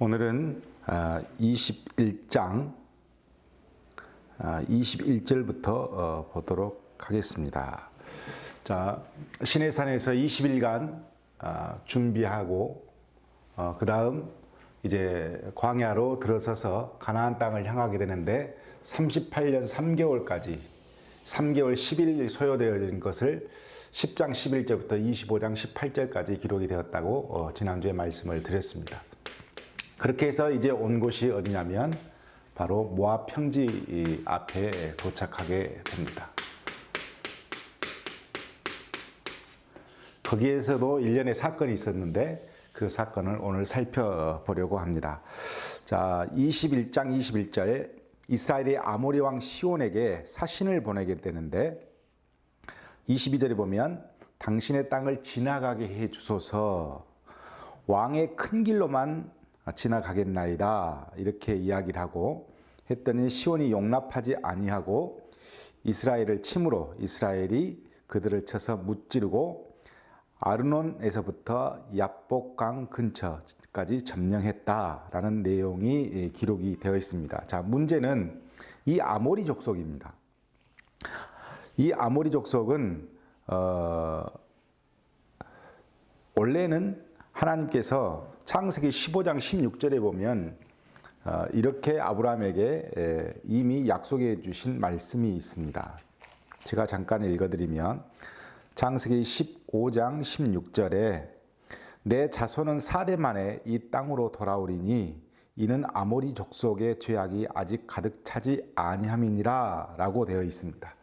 오늘은 21장 21절부터 보도록 하겠습니다. 자, 시내산에서 20일간 아, 준비하고 그 다음 이제 광야로 들어서서 가나안 땅을 향하게 되는데 38년 3개월까지 3개월 10일 소요되어진 것을 10장 11절부터 25장 18절까지 기록이 되었다고 어, 지난주에 말씀을 드렸습니다. 그렇게 해서 이제 온 곳이 어디냐면 바로 모압 평지 앞에 도착하게 됩니다. 거기에서도 일련의 사건이 있었는데 그 사건을 오늘 살펴보려고 합니다. 자, 21장 21절 이스라엘의 아모리 왕 시온에게 사신을 보내게 되는데 22절에 보면 당신의 땅을 지나가게 해 주소서 왕의 큰 길로만 지나가겠나이다 이렇게 이야기를 하고 했더니 시온이 용납하지 아니하고 이스라엘을 침으로 이스라엘이 그들을 쳐서 무찌르고 아르논에서부터 야복강 근처까지 점령했다라는 내용이 기록이 되어 있습니다. 자, 문제는 이 아모리 족속입니다. 이 아모리 족속은 어, 원래는 하나님께서 창세기 15장 16절에 보면 어, 이렇게 아브라함에게 에, 이미 약속해 주신 말씀이 있습니다. 제가 잠깐 읽어드리면 창세기 15장 16절에 내 자손은 4대 만에 이 땅으로 돌아오리니 이는 아모리 족속의 죄악이 아직 가득 차지 아니함이니라 라고 되어 있습니다.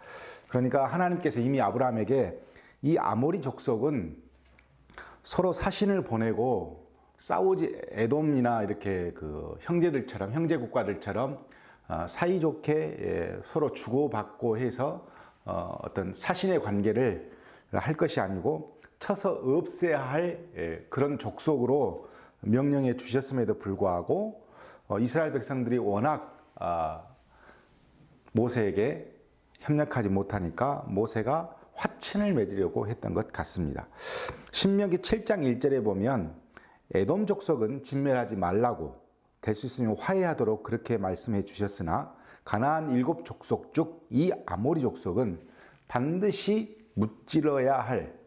그러니까 하나님께서 이미 아브라함에게 이 아모리 족속은 서로 사신을 보내고 싸우지 에돔이나 이렇게 그 형제들처럼 형제 국가들처럼 어, 사이좋게 예, 서로 주고받고 해서 어, 어떤 사신의 관계를 할 것이 아니고 쳐서 없애야 할 예, 그런 족속으로 명령해 주셨음에도 불구하고 어, 이스라엘 백성들이 워낙 아, 모세에게 협력하지 못하니까 모세가 화친을 맺으려고 했던 것 같습니다. 신명기 7장 1절에 보면 에돔 족속은 진멸하지 말라고 될 수 있으면 화해하도록 그렇게 말씀해 주셨으나 가나안 일곱 족속 중 이 아모리 족속은 반드시 무찔러야 할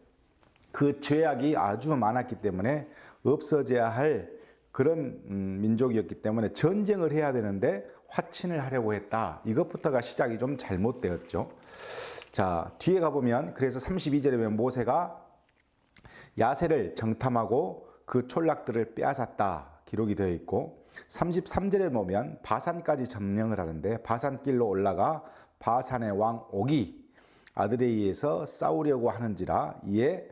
그 죄악이 아주 많았기 때문에 없어져야 할 그런 음, 민족이었기 때문에 전쟁을 해야 되는데 화친을 하려고 했다. 이것부터가 시작이 좀 잘못되었죠. 자, 뒤에 가보면 그래서 32절에 보면 모세가 야세를 정탐하고 그 촌락들을 빼앗았다. 기록이 되어 있고 33절에 보면 바산까지 점령을 하는데 바산길로 올라가 바산의 왕 옥이 아들에 의해서 싸우려고 하는지라 이에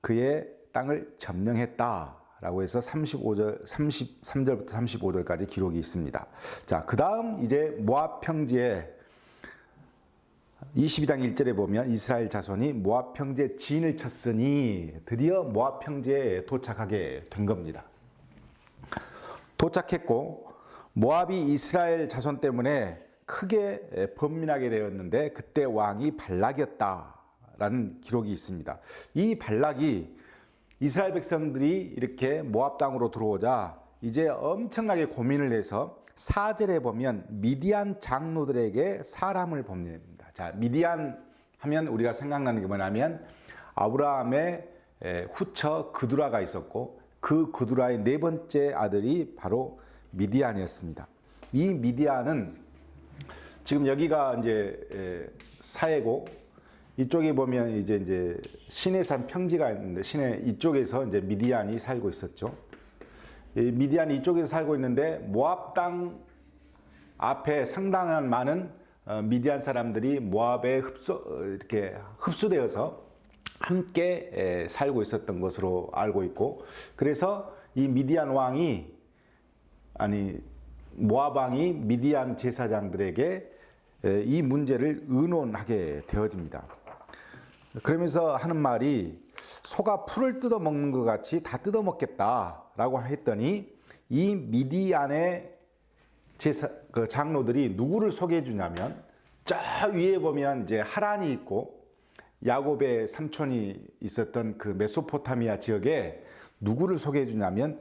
그의 땅을 점령했다. 라고 해서 35절, 33절부터 35절까지 기록이 있습니다. 자, 그 다음 이제 모압 평지에 22장 1절에 보면 이스라엘 자손이 모압 평지에 진을 쳤으니 드디어 모압 평지에 도착하게 된 겁니다. 도착했고 모압이 이스라엘 자손 때문에 크게 번민하게 되었는데 그때 왕이 발락이었다라는 기록이 있습니다. 이 발락이 이스라엘 백성들이 이렇게 모압 땅으로 들어오자 이제 엄청나게 고민을 해서 사절에 보면 미디안 장로들에게 사람을 보냅니다. 자, 미디안 하면 우리가 생각나는 게 뭐냐면 아브라함의 후처 그두라가 있었고 그 그두라의 네 번째 아들이 바로 미디안이었습니다. 이 미디안은 지금 여기가 이제 사해고 이쪽에 보면 이제 이제 시내산 평지가 있는데 시내 이쪽에서 이제 미디안이 살고 있었죠. 미디안이 이쪽에서 살고 있는데 모압 땅 앞에 상당한 많은 어, 미디안 사람들이 모압에 흡수 이렇게 흡수되어서 함께 살고 있었던 것으로 알고 있고 그래서 이 미디안 왕이 아니 모압 왕이 미디안 제사장들에게 이 문제를 의논하게 되어집니다. 그러면서 하는 말이 소가 풀을 뜯어 먹는 것 같이 다 뜯어 먹겠다라고 했더니 이 미디안의 제사 그 장로들이 누구를 소개해 주냐면 저 위에 보면 이제 하란이 있고 야곱의 삼촌이 있었던 그 메소포타미아 지역에 누구를 소개해 주냐면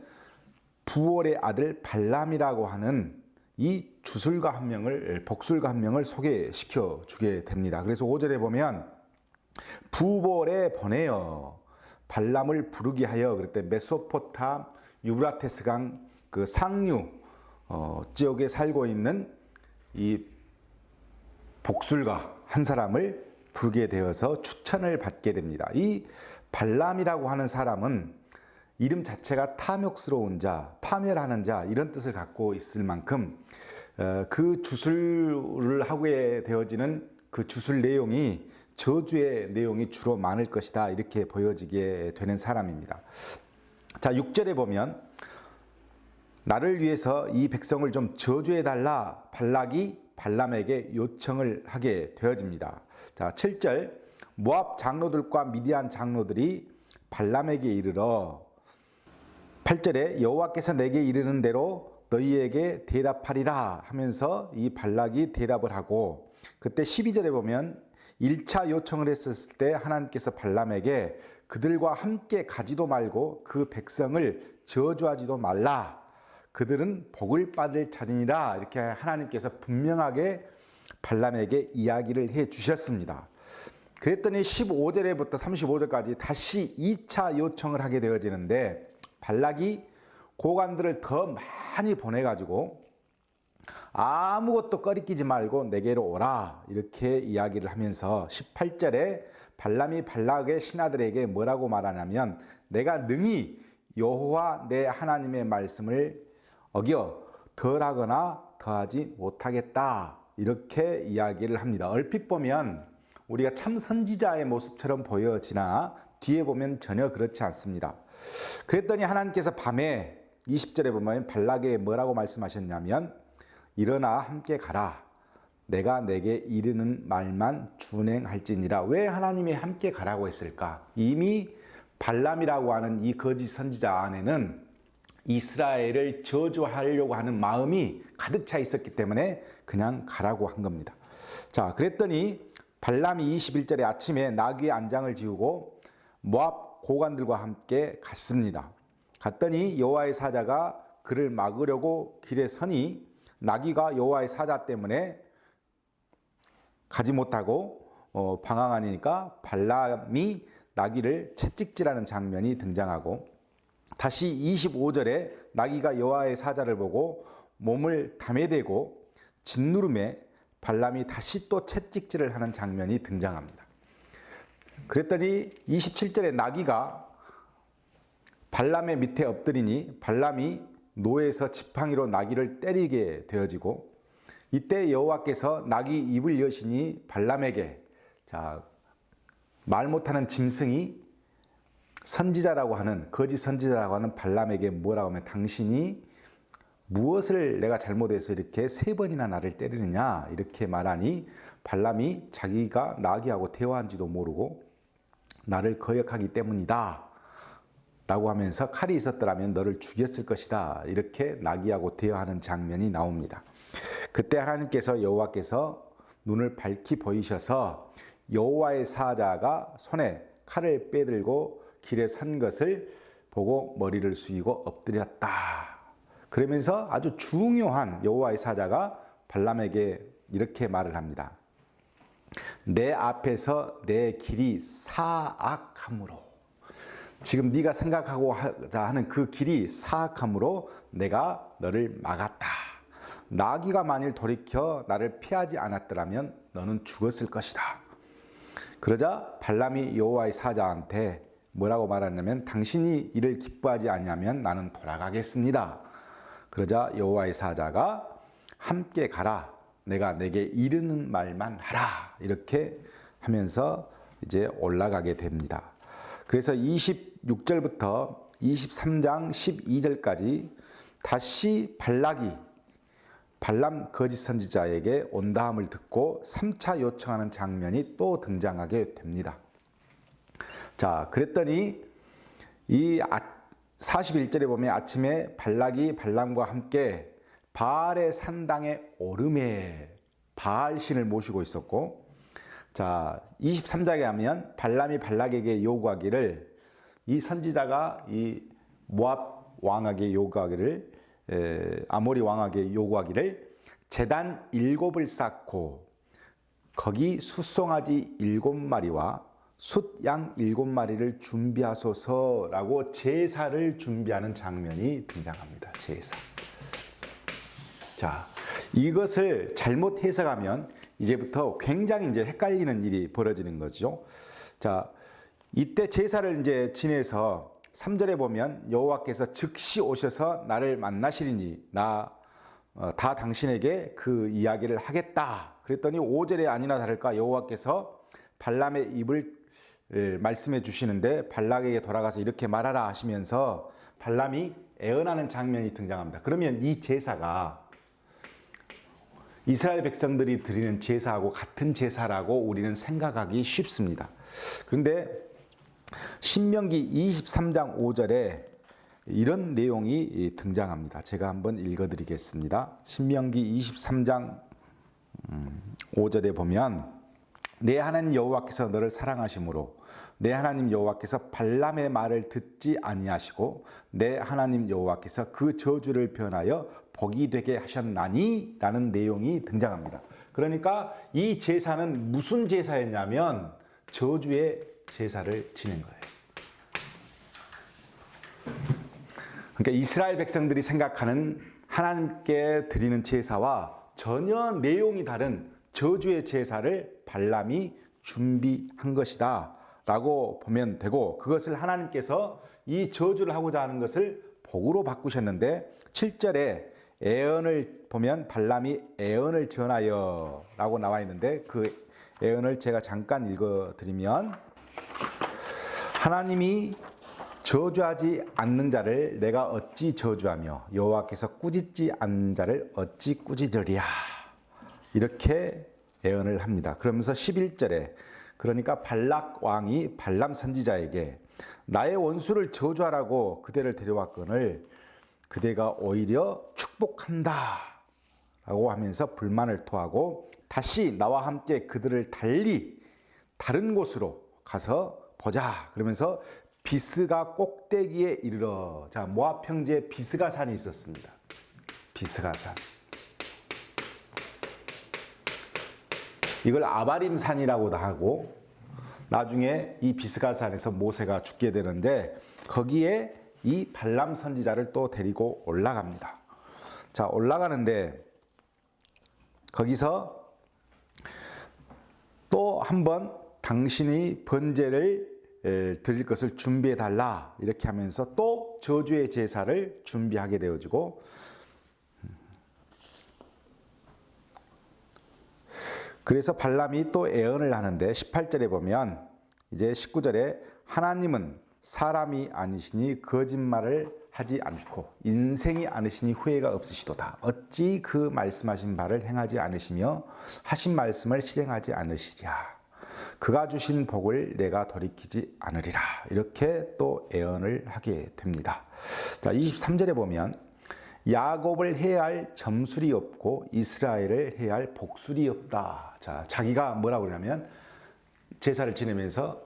부월의 아들 발람이라고 하는 이 주술가 한 명을 복술가 한 명을 소개시켜 주게 됩니다. 그래서 5절에 보면 부월에 보내어 발람을 부르게 하여 그때 메소포탐 유브라테스 강 그 상류 어, 지역에 살고 있는 이 복술가 한 사람을 부르게 되어서 추천을 받게 됩니다. 이 발람이라고 하는 사람은 이름 자체가 탐욕스러운 자, 파멸하는 자 이런 뜻을 갖고 있을 만큼 어, 그 주술을 하게 되어지는 그 주술 내용이 저주의 내용이 주로 많을 것이다 이렇게 보여지게 되는 사람입니다. 자 6절에 보면 나를 위해서 이 백성을 좀 저주해 달라 발락이 발람에게 요청을 하게 되어집니다. 자, 7절 모압 장로들과 미디안 장로들이 발람에게 이르러 8절에 여호와께서 내게 이르는 대로 너희에게 대답하리라 하면서 이 발락이 대답을 하고 그때 12절에 보면 1차 요청을 했었을 때 하나님께서 발람에게 그들과 함께 가지도 말고 그 백성을 저주하지도 말라 그들은 복을 받을 자들이라 이렇게 하나님께서 분명하게 발람에게 이야기를 해 주셨습니다. 그랬더니 15절에부터 35절까지 다시 2차 요청을 하게 되어지는데 발락이 고관들을 더 많이 보내가지고 아무것도 꺼리끼지 말고 내게로 오라 이렇게 이야기를 하면서 18절에 발람이 발락의 신하들에게 뭐라고 말하냐면 내가 능히 여호와 내 하나님의 말씀을 어겨 덜하거나 더하지 못하겠다. 이렇게 이야기를 합니다. 얼핏 보면 우리가 참 선지자의 모습처럼 보여지나 뒤에 보면 전혀 그렇지 않습니다. 그랬더니 하나님께서 밤에 20절에 보면 발락에 뭐라고 말씀하셨냐면 일어나 함께 가라. 내가 내게 이르는 말만 준행할지니라. 왜 하나님이 함께 가라고 했을까? 이미 발람이라고 하는 이 거짓 선지자 안에는 이스라엘을 저주하려고 하는 마음이 가득 차 있었기 때문에 그냥 가라고 한 겁니다. 자, 그랬더니 발람이 21절에 아침에 나귀의 안장을 지우고 모압 고관들과 함께 갔습니다. 갔더니 여호와의 사자가 그를 막으려고 길에 서니 나귀가 여호와의 사자 때문에 가지 못하고 어, 방황하니까 발람이 나귀를 채찍질하는 장면이 등장하고 다시 25절에 나귀가 여호와의 사자를 보고 몸을 담에 대고 짓누름에 발람이 다시 또 채찍질을 하는 장면이 등장합니다. 그랬더니 27절에 나귀가 발람의 밑에 엎드리니 발람이 노에서 지팡이로 나귀를 때리게 되어지고 이때 여호와께서 나귀 입을 여시니 발람에게 자 말 못하는 짐승이 선지자라고 하는 거짓 선지자라고 하는 발람에게 뭐라고 하면 당신이 무엇을 내가 잘못해서 이렇게 세 번이나 나를 때리느냐 이렇게 말하니 발람이 자기가 나귀하고 대화한지도 모르고 나를 거역하기 때문이다 라고 하면서 칼이 있었더라면 너를 죽였을 것이다 이렇게 나귀하고 대화하는 장면이 나옵니다. 그때 하나님께서 여호와께서 눈을 밝히 보이셔서 여호와의 사자가 손에 칼을 빼들고 길에 선 것을 보고 머리를 숙이고 엎드렸다. 그러면서 아주 중요한 여호와의 사자가 발람에게 이렇게 말을 합니다. 내 앞에서 내 길이 사악함으로 지금 네가 생각하고 하는 그 길이 사악함으로 내가 너를 막았다. 나귀가 만일 돌이켜 나를 피하지 않았더라면 너는 죽었을 것이다. 그러자 발람이 여호와의 사자한테 뭐라고 말하냐면 당신이 이를 기뻐하지 않냐면 나는 돌아가겠습니다. 그러자 여호와의 사자가 함께 가라. 내가 내게 이르는 말만 하라. 이렇게 하면서 이제 올라가게 됩니다. 그래서 26절부터 23장 12절까지 다시 발락이 발람 거짓 선지자에게 온다함을 듣고 3차 요청하는 장면이 또 등장하게 됩니다. 자, 그랬더니 이 41절에 보면 아침에 발락이 발람과 함께 바알의 산당의 오름에 바알 신을 모시고 있었고 자, 23장에 하면 발람이 발락에게 요구하기를 이 선지자가 이 모압 왕에게 요구하기를 에, 아모리 왕에게 요구하기를 재단 일곱을 쌓고 거기 숫송아지 일곱 마리와 숫양 일곱 마리를 준비하소서라고 제사를 준비하는 장면이 등장합니다. 제사. 자, 이것을 잘못 해석하면 이제부터 굉장히 이제 헷갈리는 일이 벌어지는 거죠. 자, 이때 제사를 이제 지내서 3절에 보면 여호와께서 즉시 오셔서 나를 만나시리니 나 어, 다 당신에게 그 이야기를 하겠다. 그랬더니 5절에 아니나 다를까 여호와께서 발람의 입을 에, 말씀해 주시는데 발락에게 돌아가서 이렇게 말하라 하시면서 발람이 애언하는 장면이 등장합니다. 그러면 이 제사가 이스라엘 백성들이 드리는 제사하고 같은 제사라고 우리는 생각하기 쉽습니다. 그런데 신명기 23장 5절에 이런 내용이 등장합니다. 제가 한번 읽어 드리겠습니다. 신명기 23장 5절에 보면 내 하나님 여호와께서 너를 사랑하심으로 내 하나님 여호와께서 발람의 말을 듣지 아니하시고 내 하나님 여호와께서 그 저주를 변하여 복이 되게 하셨나니라는 내용이 등장합니다. 그러니까 이 제사는 무슨 제사였냐면 저주의 제사를 지낸 거예요. 그러니까 이스라엘 백성들이 생각하는 하나님께 드리는 제사와 전혀 내용이 다른 저주의 제사를 발람이 준비한 것이다 라고 보면 되고 그것을 하나님께서 이 저주를 하고자 하는 것을 복으로 바꾸셨는데 7절에 애언을 보면 발람이 애언을 전하여 라고 나와 있는데 그 애언을 제가 잠깐 읽어 드리면 하나님이 저주하지 않는 자를 내가 어찌 저주하며 여호와께서 꾸짖지 않는 자를 어찌 꾸짖으랴? 이렇게 예언을 합니다. 그러면서 11절에 그러니까 발락 왕이 발람 선지자에게 나의 원수를 저주하라고 그대를 데려왔거늘 그대가 오히려 축복한다 라고 하면서 불만을 토하고 다시 나와 함께 그들을 달리 다른 곳으로 가서 보자 그러면서 비스가 꼭대기에 이르러 자 모압 평지에 비스가 산이 있었습니다. 비스가 산. 이걸 아바림 산이라고도 하고 나중에 이 비스가 산에서 모세가 죽게 되는데 거기에 이 발람 선지자를 또 데리고 올라갑니다. 자, 올라가는데 거기서 또 한 번 당신이 번제를 에, 드릴 것을 준비해 달라 이렇게 하면서 또 저주의 제사를 준비하게 되어지고 그래서 발람이 또 애언을 하는데 18절에 보면 이제 19절에 하나님은 사람이 아니시니 거짓말을 하지 않고 인생이 아니시니 후회가 없으시도다. 어찌 그 말씀하신 바를 행하지 않으시며 하신 말씀을 실행하지 않으시랴. 그가 주신 복을 내가 돌이키지 않으리라. 이렇게 또 애언을 하게 됩니다. 자, 23절에 보면 야곱을 해야 할 점술이 없고 이스라엘을 해야 할 복술이 없다. 자, 자기가 뭐라고 그러냐면 제사를 지내면서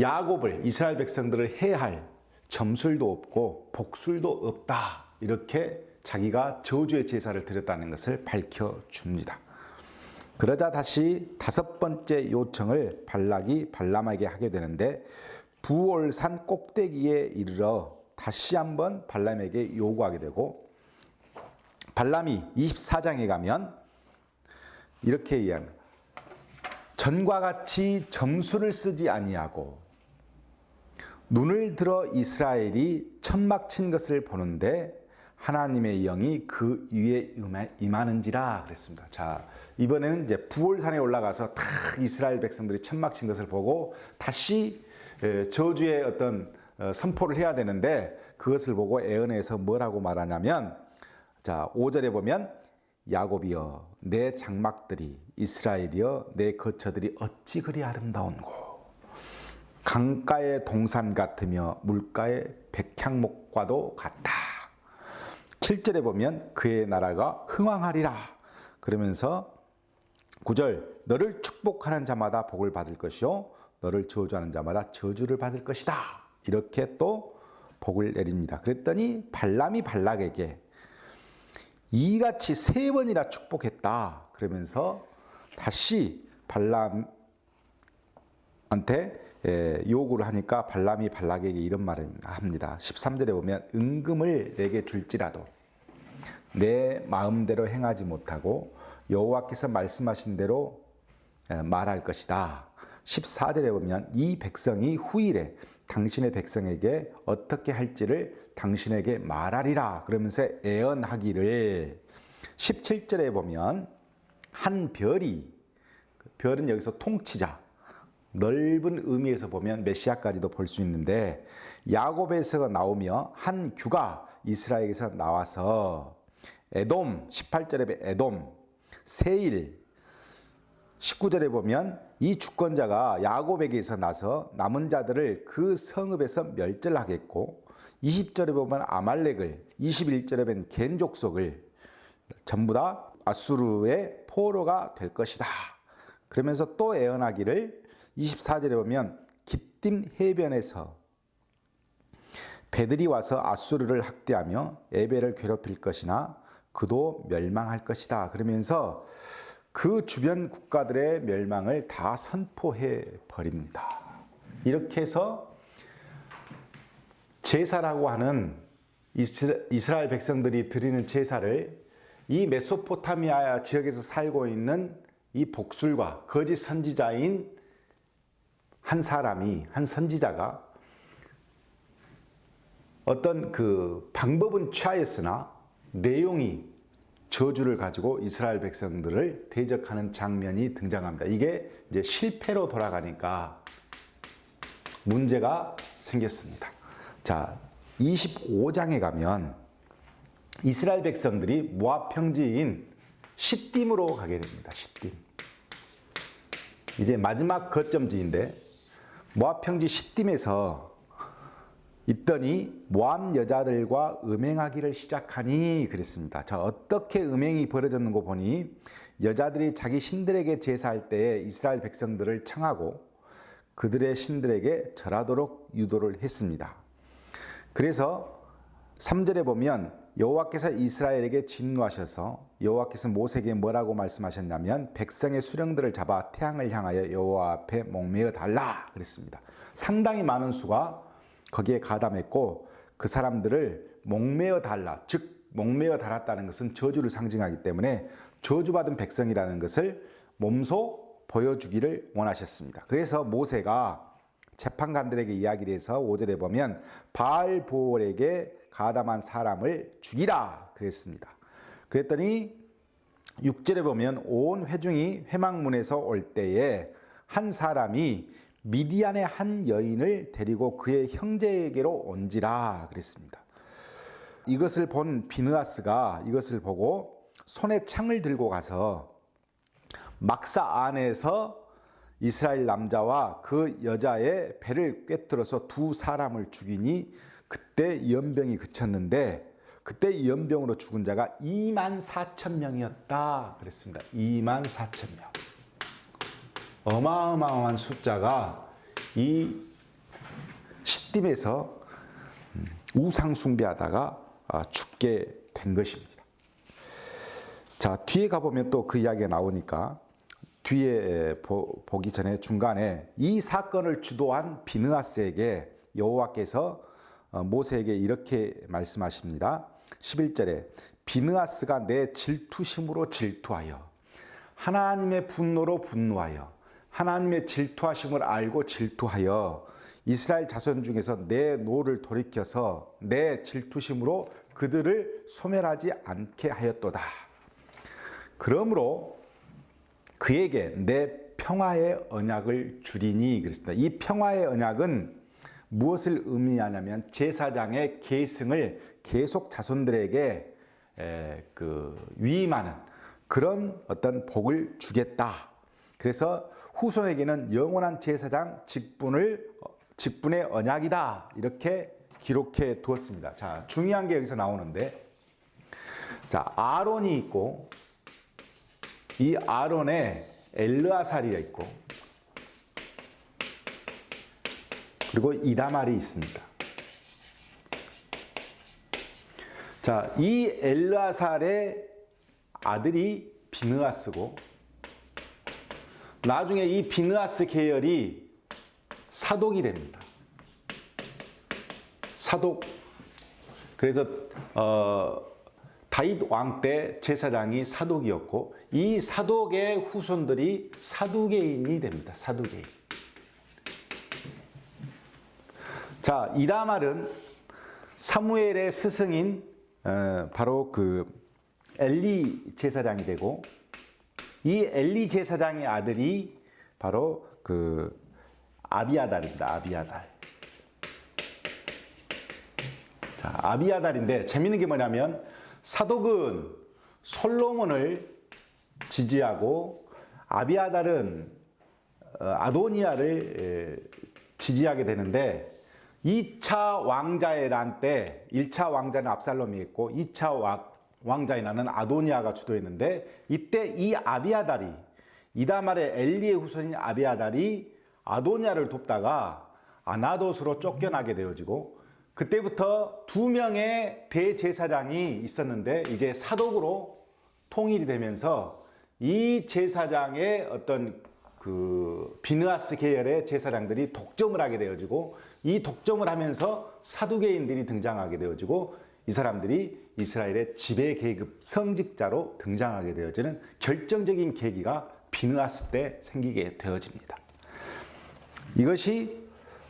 야곱을 이스라엘 백성들을 해야 할 점술도 없고 복술도 없다. 이렇게 자기가 저주의 제사를 드렸다는 것을 밝혀 줍니다. 그러자 다시 다섯 번째 요청을 발락이 발람에게 하게 되는데 부올산 꼭대기에 이르러 다시 한번 발람에게 요구하게 되고 발람이 24장에 가면 이렇게 이야기합니다. 전과 같이 점수를 쓰지 아니하고 눈을 들어 이스라엘이 천막 친 것을 보는데 하나님의 영이 그 위에 임하는지라 그랬습니다. 자, 이번에는 이제 부월산에 올라가서 다 이스라엘 백성들이 천막 친 것을 보고 다시 저주의 어떤 어, 선포를 해야 되는데 그것을 보고 애언에서 뭐라고 말하냐면 자, 5절에 보면 야곱이여 내 장막들이 이스라엘이여 내 거처들이 어찌 그리 아름다운고 강가의 동산 같으며 물가의 백향목과도 같다. 7절에 보면 그의 나라가 흥왕하리라. 그러면서 9절 너를 축복하는 자마다 복을 받을 것이요 너를 저주하는 자마다 저주를 받을 것이다. 이렇게 또 복을 내립니다. 그랬더니 발람이 발락에게 이같이 세 번이나 축복했다. 그러면서 다시 발람한테 예, 요구를 하니까 발람이 발락에게 이런 말을 합니다. 13절에 보면 은금을 내게 줄지라도 내 마음대로 행하지 못하고 여호와께서 말씀하신 대로 예, 말할 것이다. 14절에 보면 이 백성이 후일에 당신의 백성에게 어떻게 할지를 당신에게 말하리라. 그러면서 애언하기를 17절에 보면 한 별이 별은 여기서 통치자 넓은 의미에서 보면 메시아까지도 볼 수 있는데 야곱에서 나오며 한 규가 이스라엘에서 나와서 에돔 18절에 에돔 세일 19절에 보면 이 주권자가 야곱에게서 나서 남은 자들을 그 성읍에서 멸절하겠고 20절에 보면 아말렉을 21절에 보면 겐 족속을 전부 다 아수르의 포로가 될 것이다. 그러면서 또 예언하기를 24절에 보면 기띔 해변에서 배들이 와서 아수르를 학대하며 에벨을 괴롭힐 것이나 그도 멸망할 것이다. 그러면서 그 주변 국가들의 멸망을 다 선포해 버립니다. 이렇게 해서 제사라고 하는 이스라엘 백성들이 드리는 제사를 이 메소포타미아 지역에서 살고 있는 이 복술과 거짓 선지자인 한 사람이 한 선지자가 어떤 그 방법은 취하였으나 내용이 저주를 가지고 이스라엘 백성들을 대적하는 장면이 등장합니다. 이게 이제 실패로 돌아가니까 문제가 생겼습니다. 자, 25장에 가면 이스라엘 백성들이 모압 평지인 시딤으로 가게 됩니다. 시딤. 이제 마지막 거점지인데 모압 평지 시딤에서 있더니 모압 여자들과 음행하기를 시작하니 그랬습니다. 자, 어떻게 음행이 벌어졌는 거 보니 여자들이 자기 신들에게 제사할 때에 이스라엘 백성들을 청하고 그들의 신들에게 절하도록 유도를 했습니다. 그래서 3절에 보면 여호와께서 이스라엘에게 진노하셔서 여호와께서 모세에게 뭐라고 말씀하셨냐면 백성의 수령들을 잡아 태양을 향하여 여호와 앞에 목매어 달라 그랬습니다. 상당히 많은 수가 거기에 가담했고 그 사람들을 목매어 달라 즉 목매어 달았다는 것은 저주를 상징하기 때문에 저주받은 백성이라는 것을 몸소 보여주기를 원하셨습니다. 그래서 모세가 재판관들에게 이야기를 해서 5절에 보면 바알 보올에게 가담한 사람을 죽이라 그랬습니다. 그랬더니 6절에 보면 온 회중이 회막문에서 올 때에 한 사람이 미디안의 한 여인을 데리고 그의 형제에게로 온지라 그랬습니다. 이것을 본 비느아스가 이것을 보고 손에 창을 들고 가서 막사 안에서 이스라엘 남자와 그 여자의 배를 꿰뚫어서 두 사람을 죽이니 그때 연병이 그쳤는데 그때 연병으로 죽은 자가 2만 4천 명이었다 그랬습니다. 2만 4천 명. 어마어마한 숫자가 이 시딤에서 우상 숭배하다가 아, 죽게 된 것입니다. 자 뒤에 가보면 또 그 이야기가 나오니까 뒤에 보, 기 전에 중간에 이 사건을 주도한 비느하스에게 여호와께서 어, 모세에게 이렇게 말씀하십니다. 11절에 비느하스가 내 질투심으로 질투하여 하나님의 분노로 분노하여 하나님의 질투하심을 알고 질투하여 이스라엘 자손 중에서 내 노를 돌이켜서 내 질투심으로 그들을 소멸하지 않게 하였도다. 그러므로 그에게 내 평화의 언약을 주리니 그랬습니다. 이 평화의 언약은 무엇을 의미하냐면 제사장의 계승을 계속 자손들에게 그 위임하는 그런 어떤 복을 주겠다. 그래서 후손에게는 영원한 제사장 직분을 직분의 언약이다 이렇게 기록해 두었습니다. 자 중요한 게 여기서 나오는데 자 아론이 있고 이 아론에 엘르아살이 있고 그리고 이다말이 있습니다. 자, 이 엘라살의 아들이 비느아스고 나중에 이 비느아스 계열이 사독이 됩니다. 사독. 그래서 어, 다윗 왕 때 제사장이 사독이었고 이 사독의 후손들이 사두개인이 됩니다. 사두개인. 자, 이다말은 사무엘의 스승인 어, 바로 그 엘리 제사장이 되고 이 엘리 제사장의 아들이 바로 그 아비아달입니다. 아비아달. 자, 아비아달인데 재밌는 게 뭐냐면 사독은 솔로몬을 지지하고 아비아달은 어, 아도니아를 에, 지지하게 되는데 2차 왕자의 난때 1차 왕자는 압살롬이 있고 2차 왕, 왕자의 난은 아도니아가 주도했는데 이때 이 아비아달이 이다말의 엘리의 후손인 아비아달이 아도니아를 돕다가 아나돗으로 쫓겨나게 되어지고 그때부터 두 명의 대제사장이 있었는데 이제 사독으로 통일이 되면서 이 제사장의 어떤 그 비느아스 계열의 제사장들이 독점을 하게 되어지고 이 독점을 하면서 사두개인들이 등장하게 되어지고 이 사람들이 이스라엘의 지배 계급 성직자로 등장하게 되어지는 결정적인 계기가 비느아스 때 생기게 되어집니다. 이것이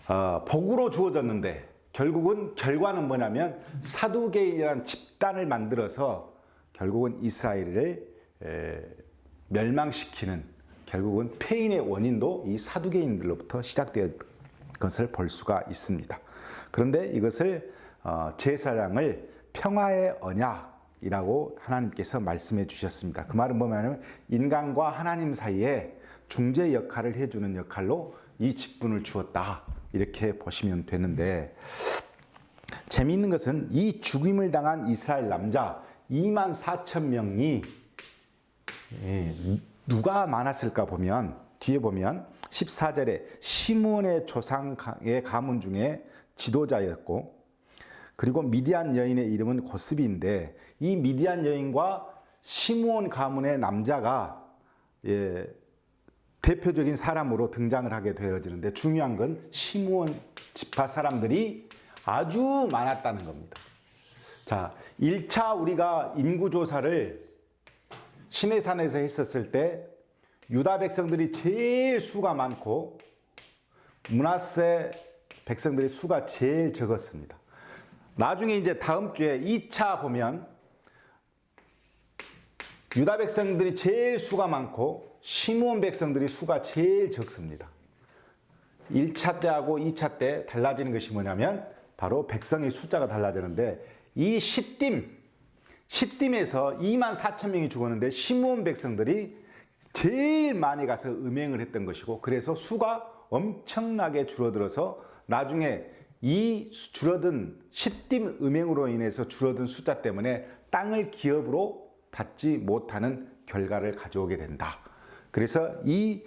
어, 복으로 주어졌는데 결국은 결과는 뭐냐면 사두개인이라는 집단을 만들어서 결국은 이스라엘을 에, 멸망시키는 결국은 폐인의 원인도 이 사두개인들로부터 시작되었 것을 볼 수가 있습니다. 그런데 이것을 어, 제사장을 평화의 언약이라고 하나님께서 말씀해 주셨습니다. 그 말은 뭐냐면 인간과 하나님 사이에 중재 역할을 해주는 역할로 이 직분을 주었다. 이렇게 보시면 되는데 재미있는 것은 이 죽임을 당한 이스라엘 남자 2만 4천 명이 예, 누가 많았을까 보면 뒤에 보면 14절에 시므온의 조상의 가문 중에 지도자였고 그리고 미디안 여인의 이름은 고스비인데 이 미디안 여인과 시므온 가문의 남자가 예, 대표적인 사람으로 등장을 하게 되어지는데 중요한 건 시므온 지파 사람들이 아주 많았다는 겁니다. 자, 1차 우리가 인구 조사를 시내산에서 했었을 때 유다 백성들이 제일 수가 많고 문하세 백성들의 수가 제일 적었습니다. 나중에 이제 다음 주에 2차 보면 유다 백성들이 제일 수가 많고 시므온 백성들이 수가 제일 적습니다. 1차 때하고 2차 때 달라지는 것이 뭐냐면 바로 백성의 숫자가 달라지는데 이 시딤 시딤에서 2만 4천 명이 죽었는데 시므온 백성들이 제일 많이 가서 음행을 했던 것이고 그래서 수가 엄청나게 줄어들어서 나중에 이 줄어든 시딤 음행으로 인해서 줄어든 숫자 때문에 땅을 기업으로 받지 못하는 결과를 가져오게 된다. 그래서 이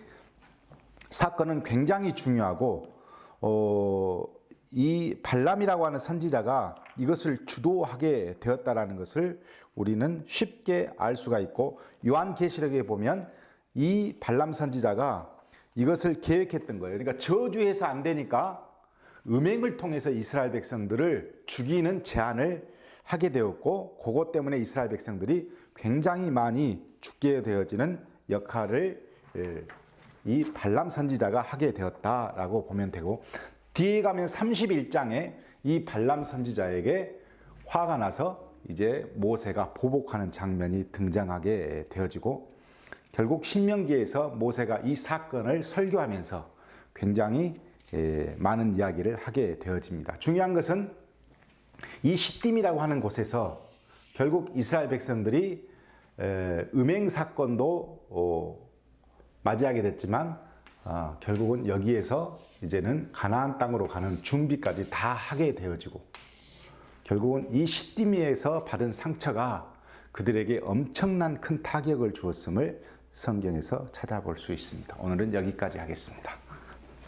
사건은 굉장히 중요하고 어, 이 발람이라고 하는 선지자가 이것을 주도하게 되었다라는 것을 우리는 쉽게 알 수가 있고 요한계시록에 보면 이 발람 선지자가 이것을 계획했던 거예요. 그러니까 저주해서 안 되니까 음행을 통해서 이스라엘 백성들을 죽이는 제안을 하게 되었고 그것 때문에 이스라엘 백성들이 굉장히 많이 죽게 되어지는 역할을 예, 이 발람 선지자가 하게 되었다라고 보면 되고 뒤에 가면 31장에 이 발람 선지자에게 화가 나서 이제 모세가 보복하는 장면이 등장하게 되어지고 결국 신명기에서 모세가 이 사건을 설교하면서 굉장히 예, 많은 이야기를 하게 되어집니다. 중요한 것은 이 시딤이라고 하는 곳에서 결국 이스라엘 백성들이 음행 사건도 어, 맞이하게 됐지만 어, 결국은 여기에서 이제는 가나안 땅으로 가는 준비까지 다 하게 되어지고 결국은 이 시딤에서 받은 상처가 그들에게 엄청난 큰 타격을 주었음을 성경에서 찾아볼 수 있습니다. 오늘은 여기까지 하겠습니다.